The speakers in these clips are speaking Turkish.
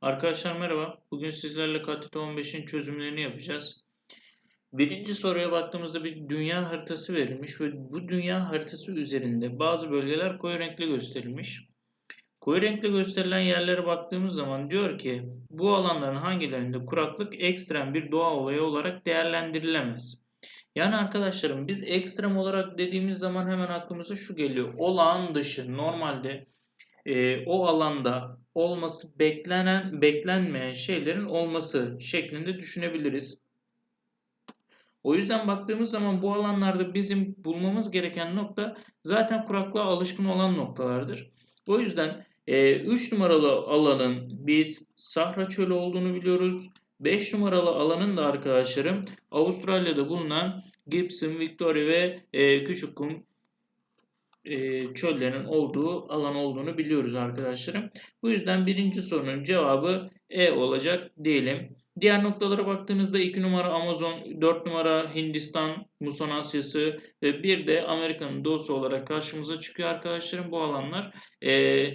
Arkadaşlar merhaba. Bugün sizlerle KTT 15'in çözümlerini yapacağız. Birinci soruya baktığımızda bir dünya haritası verilmiş ve bu dünya haritası üzerinde bazı bölgeler koyu renkli gösterilmiş. Koyu renkli gösterilen yerlere baktığımız zaman diyor ki bu alanların hangilerinde kuraklık ekstrem bir doğa olayı olarak değerlendirilemez. Yani arkadaşlarım biz ekstrem olarak dediğimiz zaman hemen aklımıza şu geliyor. Olağan dışı normalde e, o alanda olması beklenen beklenmeyen şeylerin olması şeklinde düşünebiliriz. O yüzden baktığımız zaman bu alanlarda bizim bulmamız gereken nokta zaten kuraklığa alışkın olan noktalardır. O yüzden 3 e, numaralı alanın biz Sahra Çölü olduğunu biliyoruz. 5 numaralı alanın da arkadaşlarım Avustralya'da bulunan Gibson, Victoria ve e, Küçük Kum e, çöllerin olduğu alan olduğunu biliyoruz arkadaşlarım. Bu yüzden birinci sorunun cevabı E olacak diyelim. Diğer noktalara baktığınızda 2 numara Amazon, 4 numara Hindistan, Muson Asyası ve bir de Amerika'nın doğusu olarak karşımıza çıkıyor arkadaşlarım. Bu alanlar e,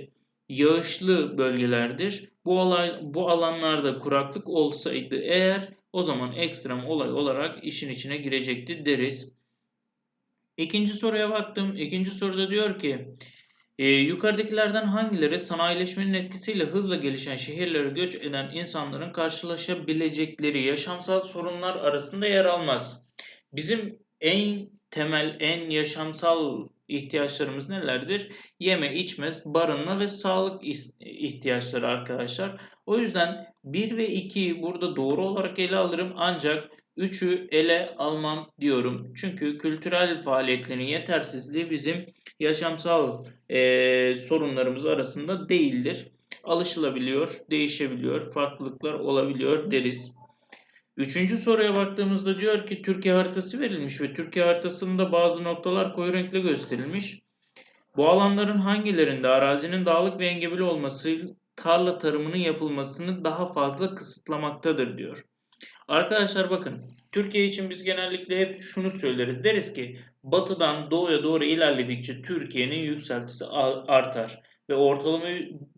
yağışlı bölgelerdir. Bu, olay, bu alanlarda kuraklık olsaydı eğer o zaman ekstrem olay olarak işin içine girecekti deriz. İkinci soruya baktım. İkinci soruda diyor ki e, yukarıdakilerden hangileri sanayileşmenin etkisiyle hızla gelişen şehirlere göç eden insanların karşılaşabilecekleri yaşamsal sorunlar arasında yer almaz? Bizim en temel, en yaşamsal ihtiyaçlarımız nelerdir? Yeme, içme, barınma ve sağlık ihtiyaçları arkadaşlar. O yüzden 1 ve 2'yi burada doğru olarak ele alırım ancak 3'ü ele almam diyorum. Çünkü kültürel faaliyetlerin yetersizliği bizim yaşamsal e, sorunlarımız arasında değildir. Alışılabiliyor, değişebiliyor, farklılıklar olabiliyor deriz. Üçüncü soruya baktığımızda diyor ki Türkiye haritası verilmiş ve Türkiye haritasında bazı noktalar koyu renkle gösterilmiş. Bu alanların hangilerinde arazinin dağlık ve engebeli olması tarla tarımının yapılmasını daha fazla kısıtlamaktadır diyor. Arkadaşlar bakın Türkiye için biz genellikle hep şunu söyleriz. Deriz ki batıdan doğuya doğru ilerledikçe Türkiye'nin yükseltisi artar. Ve ortalama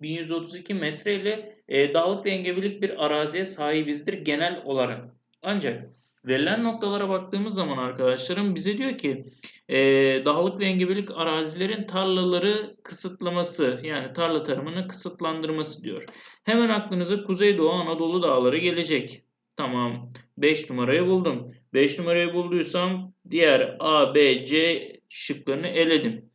1132 metre ile dağlık ve engebelik bir araziye sahibizdir genel olarak. Ancak verilen noktalara baktığımız zaman arkadaşlarım bize diyor ki e, dağlık ve engebelik arazilerin tarlaları kısıtlaması yani tarla tarımını kısıtlandırması diyor. Hemen aklınıza Kuzeydoğu Anadolu dağları gelecek. Tamam. 5 numarayı buldum. 5 numarayı bulduysam diğer A, B, C şıklarını eledim.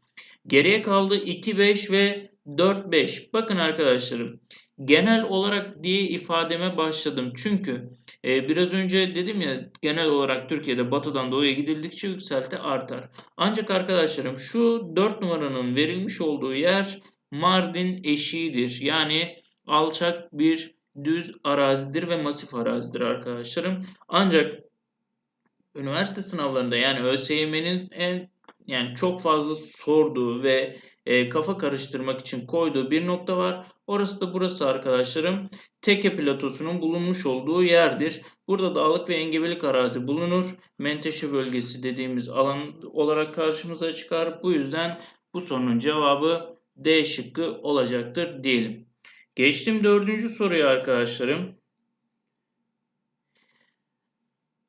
Geriye kaldı 2, 5 ve 4, 5. Bakın arkadaşlarım. Genel olarak diye ifademe başladım. Çünkü e, biraz önce dedim ya genel olarak Türkiye'de batıdan doğuya gidildikçe yükselti artar. Ancak arkadaşlarım şu 4 numaranın verilmiş olduğu yer Mardin eşiğidir. Yani alçak bir düz arazidir ve masif arazidir arkadaşlarım. Ancak üniversite sınavlarında yani ÖSYM'nin en yani çok fazla sorduğu ve e, kafa karıştırmak için koyduğu bir nokta var. Orası da burası arkadaşlarım. Teke platosunun bulunmuş olduğu yerdir. Burada dağlık ve engebelik arazi bulunur. Menteşe bölgesi dediğimiz alan olarak karşımıza çıkar. Bu yüzden bu sorunun cevabı D şıkkı olacaktır diyelim. Geçtim dördüncü soruya arkadaşlarım.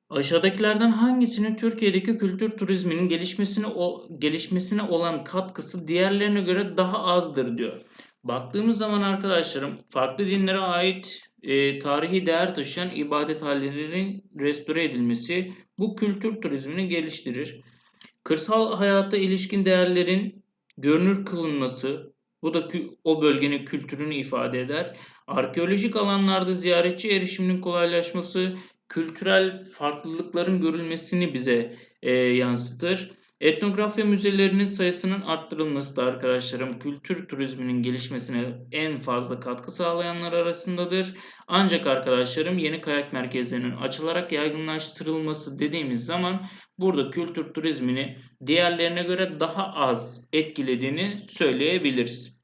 Aşağıdakilerden hangisinin Türkiye'deki kültür turizminin gelişmesine o, gelişmesine olan katkısı diğerlerine göre daha azdır diyor. Baktığımız zaman arkadaşlarım farklı dinlere ait e, tarihi değer taşıyan ibadet hallerinin restore edilmesi bu kültür turizmini geliştirir. Kırsal hayata ilişkin değerlerin görünür kılınması, bu da o bölgenin kültürünü ifade eder. Arkeolojik alanlarda ziyaretçi erişiminin kolaylaşması, kültürel farklılıkların görülmesini bize e, yansıtır. Etnografya müzelerinin sayısının arttırılması da arkadaşlarım kültür turizminin gelişmesine en fazla katkı sağlayanlar arasındadır. Ancak arkadaşlarım yeni kayak merkezlerinin açılarak yaygınlaştırılması dediğimiz zaman burada kültür turizmini diğerlerine göre daha az etkilediğini söyleyebiliriz.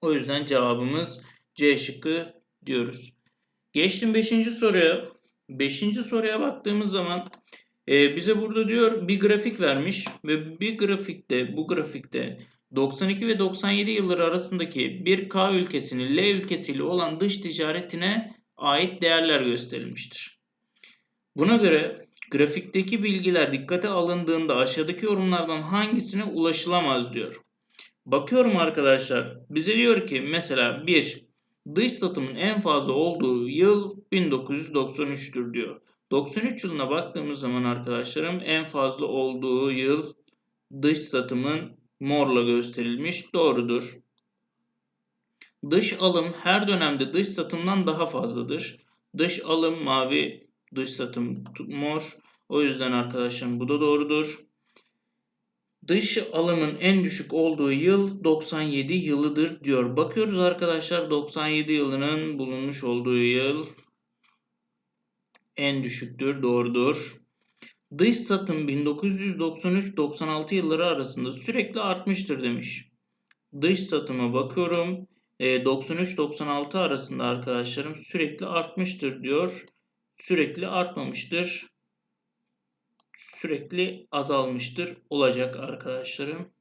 O yüzden cevabımız C şıkkı diyoruz. Geçtim 5. soruya. 5. soruya baktığımız zaman e, bize burada diyor bir grafik vermiş ve bir grafikte bu grafikte 92 ve 97 yılları arasındaki bir K ülkesinin L ülkesiyle olan dış ticaretine ait değerler gösterilmiştir. Buna göre grafikteki bilgiler dikkate alındığında aşağıdaki yorumlardan hangisine ulaşılamaz diyor. Bakıyorum arkadaşlar. Bize diyor ki mesela 1. Dış satımın en fazla olduğu yıl 1993'tür diyor. 93 yılına baktığımız zaman arkadaşlarım en fazla olduğu yıl dış satımın morla gösterilmiş. Doğrudur. Dış alım her dönemde dış satımdan daha fazladır. Dış alım mavi, dış satım mor. O yüzden arkadaşlarım bu da doğrudur. Dış alımın en düşük olduğu yıl 97 yılıdır diyor. Bakıyoruz arkadaşlar 97 yılının bulunmuş olduğu yıl en düşüktür. Doğrudur. Dış satım 1993-96 yılları arasında sürekli artmıştır demiş. Dış satıma bakıyorum. 93-96 e, arasında arkadaşlarım sürekli artmıştır diyor. Sürekli artmamıştır. Sürekli azalmıştır olacak arkadaşlarım.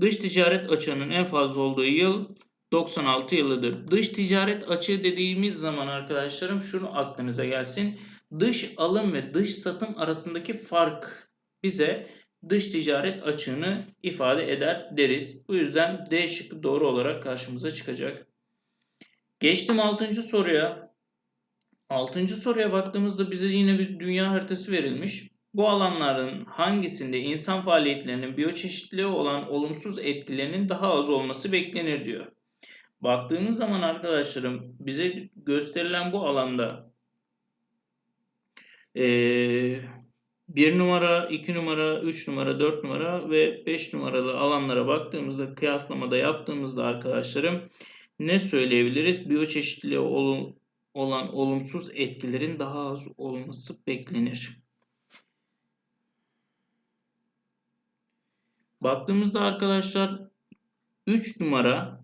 Dış ticaret açığının en fazla olduğu yıl 96 yılıdır. Dış ticaret açığı dediğimiz zaman arkadaşlarım şunu aklınıza gelsin. Dış alım ve dış satım arasındaki fark bize dış ticaret açığını ifade eder deriz. Bu yüzden D şıkkı doğru olarak karşımıza çıkacak. Geçtim 6. soruya. 6. soruya baktığımızda bize yine bir dünya haritası verilmiş. Bu alanların hangisinde insan faaliyetlerinin biyoçeşitliliğe olan olumsuz etkilerinin daha az olması beklenir diyor. Baktığımız zaman arkadaşlarım bize gösterilen bu alanda ee, 1 numara, 2 numara, 3 numara, 4 numara ve 5 numaralı alanlara baktığımızda kıyaslamada yaptığımızda arkadaşlarım ne söyleyebiliriz? Biyoçeşitliliğe olan olumsuz etkilerin daha az olması beklenir. Baktığımızda arkadaşlar 3 numara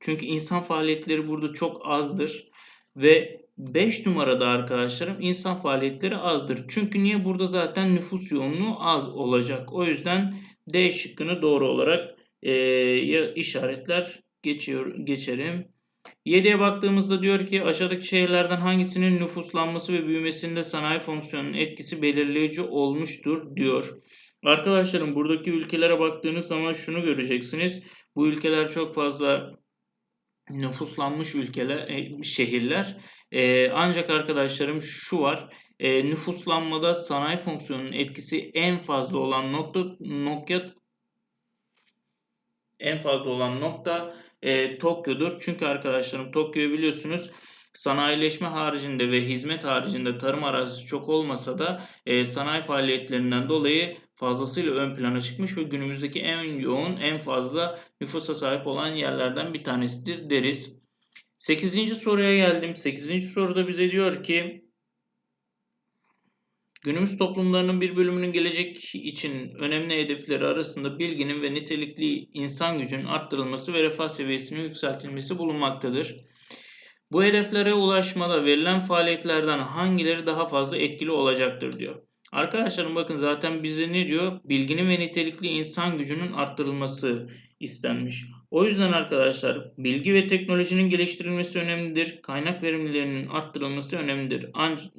çünkü insan faaliyetleri burada çok azdır ve 5 numarada arkadaşlarım insan faaliyetleri azdır. Çünkü niye burada zaten nüfus yoğunluğu az olacak. O yüzden D şıkkını doğru olarak e, işaretler geçiyor, geçerim. 7'ye baktığımızda diyor ki aşağıdaki şehirlerden hangisinin nüfuslanması ve büyümesinde sanayi fonksiyonunun etkisi belirleyici olmuştur diyor. Arkadaşlarım buradaki ülkelere baktığınız zaman şunu göreceksiniz. Bu ülkeler çok fazla nüfuslanmış ülkeler, e, şehirler. E, ancak arkadaşlarım şu var. E, nüfuslanmada sanayi fonksiyonunun etkisi en fazla olan nokta nokta en fazla olan nokta e, Tokyo'dur. Çünkü arkadaşlarım Tokyo'yu biliyorsunuz sanayileşme haricinde ve hizmet haricinde tarım arazisi çok olmasa da e, sanayi faaliyetlerinden dolayı fazlasıyla ön plana çıkmış ve günümüzdeki en yoğun, en fazla nüfusa sahip olan yerlerden bir tanesidir deriz. 8. soruya geldim. 8. soruda bize diyor ki Günümüz toplumlarının bir bölümünün gelecek için önemli hedefleri arasında bilginin ve nitelikli insan gücünün arttırılması ve refah seviyesinin yükseltilmesi bulunmaktadır. Bu hedeflere ulaşmada verilen faaliyetlerden hangileri daha fazla etkili olacaktır diyor. Arkadaşlarım bakın zaten bize ne diyor? Bilginin ve nitelikli insan gücünün arttırılması istenmiş. O yüzden arkadaşlar bilgi ve teknolojinin geliştirilmesi önemlidir. Kaynak verimlilerinin arttırılması önemlidir. Ancak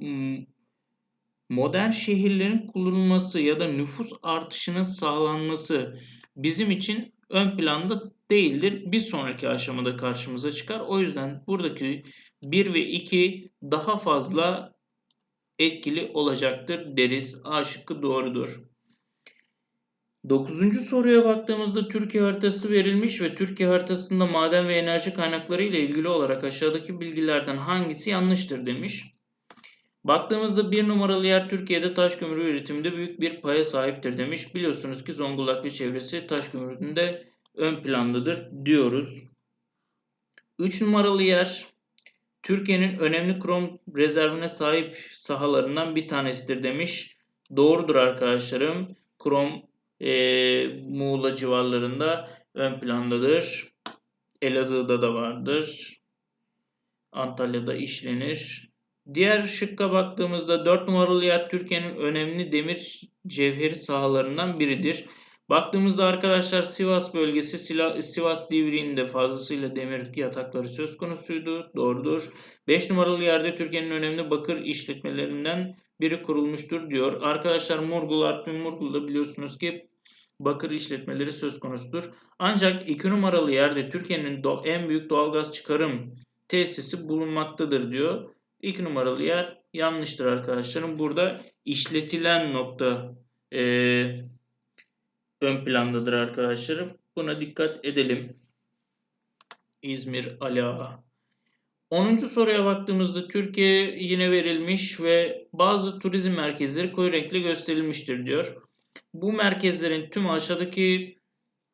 modern şehirlerin kullanılması ya da nüfus artışının sağlanması bizim için ön planda değildir. Bir sonraki aşamada karşımıza çıkar. O yüzden buradaki 1 ve 2 daha fazla etkili olacaktır deriz. A şıkkı doğrudur. Dokuzuncu soruya baktığımızda Türkiye haritası verilmiş ve Türkiye haritasında maden ve enerji kaynakları ile ilgili olarak aşağıdaki bilgilerden hangisi yanlıştır demiş. Baktığımızda bir numaralı yer Türkiye'de taş kömürü üretiminde büyük bir paya sahiptir demiş. Biliyorsunuz ki Zonguldak ve çevresi taş kömüründe ön plandadır diyoruz. 3 numaralı yer Türkiye'nin önemli krom rezervine sahip sahalarından bir tanesidir demiş. Doğrudur arkadaşlarım. Krom e, Muğla civarlarında ön plandadır. Elazığ'da da vardır. Antalya'da işlenir. Diğer şıkka baktığımızda 4 numaralı yer Türkiye'nin önemli demir cevheri sahalarından biridir. Baktığımızda arkadaşlar Sivas bölgesi Sivas Divriği'nde fazlasıyla demir yatakları söz konusuydu. Doğrudur. 5 numaralı yerde Türkiye'nin önemli bakır işletmelerinden biri kurulmuştur diyor. Arkadaşlar Murgul, Artvin Murgul'da biliyorsunuz ki bakır işletmeleri söz konusudur. Ancak 2 numaralı yerde Türkiye'nin en büyük doğalgaz çıkarım tesisi bulunmaktadır diyor. 2 numaralı yer yanlıştır arkadaşlarım. Burada işletilen nokta eee ön plandadır arkadaşlarım. Buna dikkat edelim. İzmir Ali Ağa. 10. soruya baktığımızda Türkiye yine verilmiş ve bazı turizm merkezleri koyu renkli gösterilmiştir diyor. Bu merkezlerin tüm aşağıdaki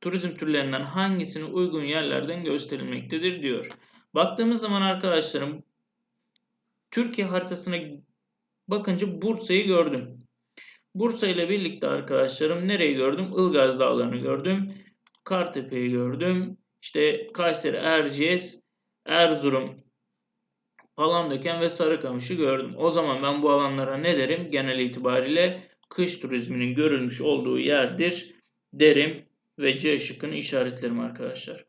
turizm türlerinden hangisine uygun yerlerden gösterilmektedir diyor. Baktığımız zaman arkadaşlarım Türkiye haritasına bakınca Bursa'yı gördüm. Bursa ile birlikte arkadaşlarım nereyi gördüm? Ilgaz Dağları'nı gördüm. Kartepe'yi gördüm. İşte Kayseri, Erciyes, Erzurum, Palandöken ve Sarıkamış'ı gördüm. O zaman ben bu alanlara ne derim? Genel itibariyle kış turizminin görülmüş olduğu yerdir derim ve C şıkkını işaretlerim arkadaşlar.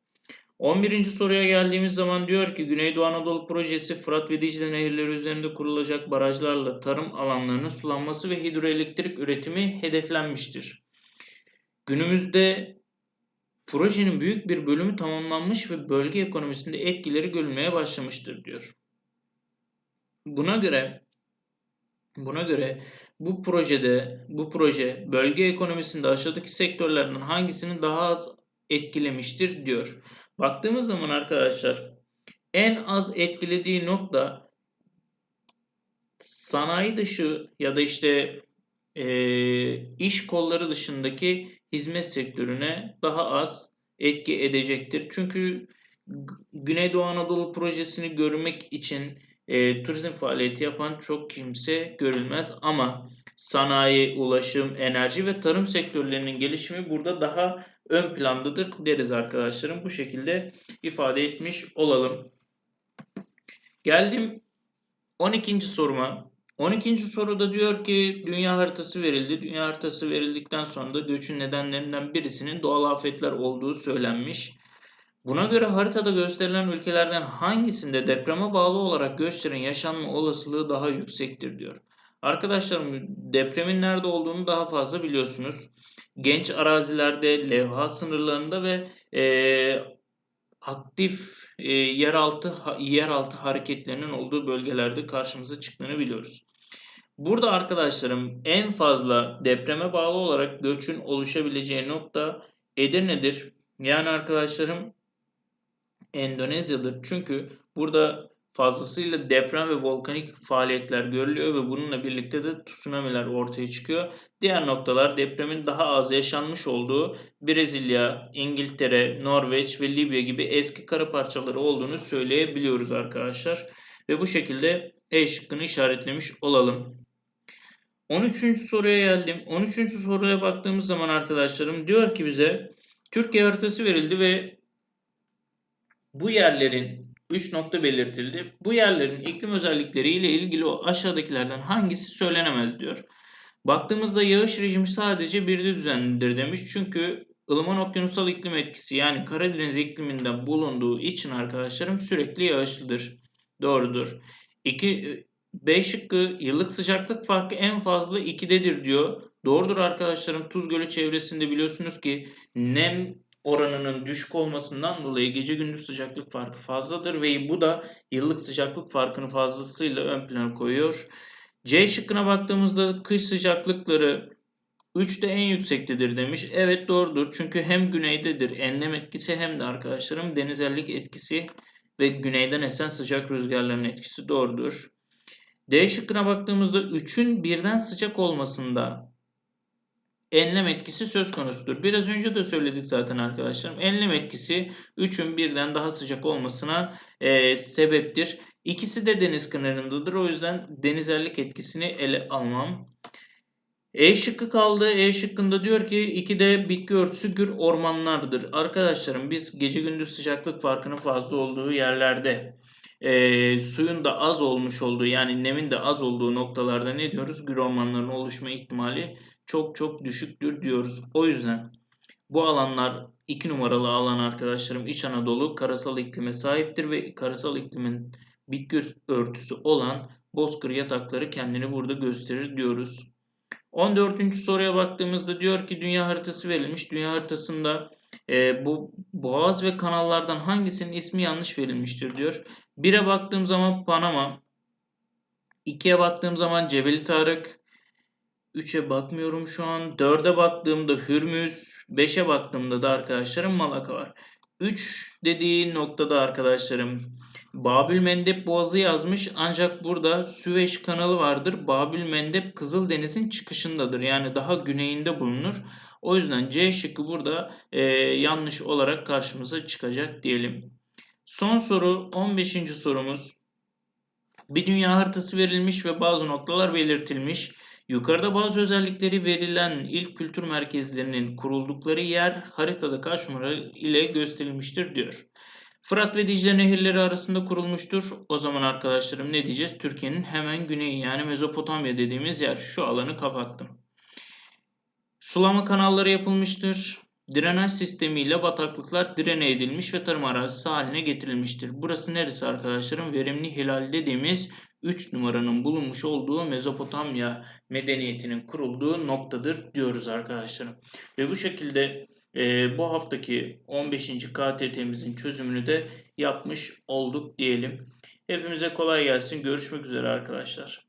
11. soruya geldiğimiz zaman diyor ki Güneydoğu Anadolu projesi Fırat ve Dicle nehirleri üzerinde kurulacak barajlarla tarım alanlarının sulanması ve hidroelektrik üretimi hedeflenmiştir. Günümüzde projenin büyük bir bölümü tamamlanmış ve bölge ekonomisinde etkileri görülmeye başlamıştır diyor. Buna göre buna göre bu projede bu proje bölge ekonomisinde aşağıdaki sektörlerden hangisini daha az etkilemiştir diyor. Baktığımız zaman arkadaşlar en az etkilediği nokta sanayi dışı ya da işte e, iş kolları dışındaki hizmet sektörüne daha az etki edecektir. Çünkü Güneydoğu Anadolu projesini görmek için e, turizm faaliyeti yapan çok kimse görülmez ama sanayi, ulaşım, enerji ve tarım sektörlerinin gelişimi burada daha ön plandadır deriz arkadaşlarım. Bu şekilde ifade etmiş olalım. Geldim 12. soruma. 12. soruda diyor ki dünya haritası verildi. Dünya haritası verildikten sonra da göçün nedenlerinden birisinin doğal afetler olduğu söylenmiş. Buna göre haritada gösterilen ülkelerden hangisinde depreme bağlı olarak göçlerin yaşanma olasılığı daha yüksektir diyor. Arkadaşlarım depremin nerede olduğunu daha fazla biliyorsunuz. Genç arazilerde, levha sınırlarında ve e, aktif e, yeraltı yeraltı hareketlerinin olduğu bölgelerde karşımıza çıktığını biliyoruz. Burada arkadaşlarım en fazla depreme bağlı olarak göçün oluşabileceği nokta Edirne'dir. Yani arkadaşlarım Endonezya'dır. Çünkü burada fazlasıyla deprem ve volkanik faaliyetler görülüyor ve bununla birlikte de tsunami'ler ortaya çıkıyor. Diğer noktalar depremin daha az yaşanmış olduğu Brezilya, İngiltere, Norveç ve Libya gibi eski kara parçaları olduğunu söyleyebiliyoruz arkadaşlar. Ve bu şekilde E şıkkını işaretlemiş olalım. 13. soruya geldim. 13. soruya baktığımız zaman arkadaşlarım diyor ki bize Türkiye haritası verildi ve bu yerlerin 3 nokta belirtildi. Bu yerlerin iklim özellikleri ile ilgili o aşağıdakilerden hangisi söylenemez diyor. Baktığımızda yağış rejimi sadece bir düzenlidir demiş. Çünkü ılıman okyanusal iklim etkisi yani Karadeniz ikliminde bulunduğu için arkadaşlarım sürekli yağışlıdır. Doğrudur. 2 B şıkkı yıllık sıcaklık farkı en fazla 2'dedir diyor. Doğrudur arkadaşlarım. Tuz Gölü çevresinde biliyorsunuz ki nem oranının düşük olmasından dolayı gece gündüz sıcaklık farkı fazladır ve bu da yıllık sıcaklık farkını fazlasıyla ön plana koyuyor. C şıkkına baktığımızda kış sıcaklıkları 3'te en yüksektedir demiş. Evet doğrudur. Çünkü hem güneydedir enlem etkisi hem de arkadaşlarım denizellik etkisi ve güneyden esen sıcak rüzgarların etkisi doğrudur. D şıkkına baktığımızda 3'ün birden sıcak olmasında enlem etkisi söz konusudur. Biraz önce de söyledik zaten arkadaşlarım. Enlem etkisi 3'ün birden daha sıcak olmasına e, sebeptir. İkisi de deniz kenarındadır. O yüzden denizellik etkisini ele almam. E şıkkı kaldı. E şıkkında diyor ki 2'de bitki örtüsü gür ormanlardır. Arkadaşlarım biz gece gündüz sıcaklık farkının fazla olduğu yerlerde e, suyun da az olmuş olduğu yani nemin de az olduğu noktalarda ne diyoruz? Gür ormanların oluşma ihtimali çok çok düşüktür diyoruz. O yüzden Bu alanlar 2 numaralı alan arkadaşlarım İç Anadolu karasal iklime sahiptir ve karasal iklimin bitki örtüsü olan bozkır yatakları kendini burada gösterir diyoruz. 14. soruya baktığımızda diyor ki dünya haritası verilmiş. Dünya haritasında e, bu boğaz ve kanallardan hangisinin ismi yanlış verilmiştir diyor. 1'e baktığım zaman Panama, 2'ye baktığım zaman Cebeli Tarık, 3'e bakmıyorum şu an. 4'e baktığımda Hürmüz, 5'e baktığımda da arkadaşlarım Malaka var. 3 dediği noktada arkadaşlarım Babül Mendeb Boğazı yazmış ancak burada Süveyş kanalı vardır. Babül Mendeb Kızıldeniz'in çıkışındadır. Yani daha güneyinde bulunur. O yüzden C şıkkı burada e, yanlış olarak karşımıza çıkacak diyelim. Son soru 15. sorumuz. Bir dünya haritası verilmiş ve bazı noktalar belirtilmiş. Yukarıda bazı özellikleri verilen ilk kültür merkezlerinin kuruldukları yer haritada kaç numara ile gösterilmiştir diyor. Fırat ve Dicle nehirleri arasında kurulmuştur. O zaman arkadaşlarım ne diyeceğiz? Türkiye'nin hemen güneyi yani Mezopotamya dediğimiz yer. Şu alanı kapattım. Sulama kanalları yapılmıştır. Drenaj sistemiyle bataklıklar direne edilmiş ve tarım arazisi haline getirilmiştir. Burası neresi arkadaşlarım? Verimli Hilal dediğimiz 3 numaranın bulunmuş olduğu Mezopotamya medeniyetinin kurulduğu noktadır diyoruz arkadaşlarım. Ve bu şekilde e, bu haftaki 15. KTT'mizin çözümünü de yapmış olduk diyelim. Hepimize kolay gelsin. Görüşmek üzere arkadaşlar.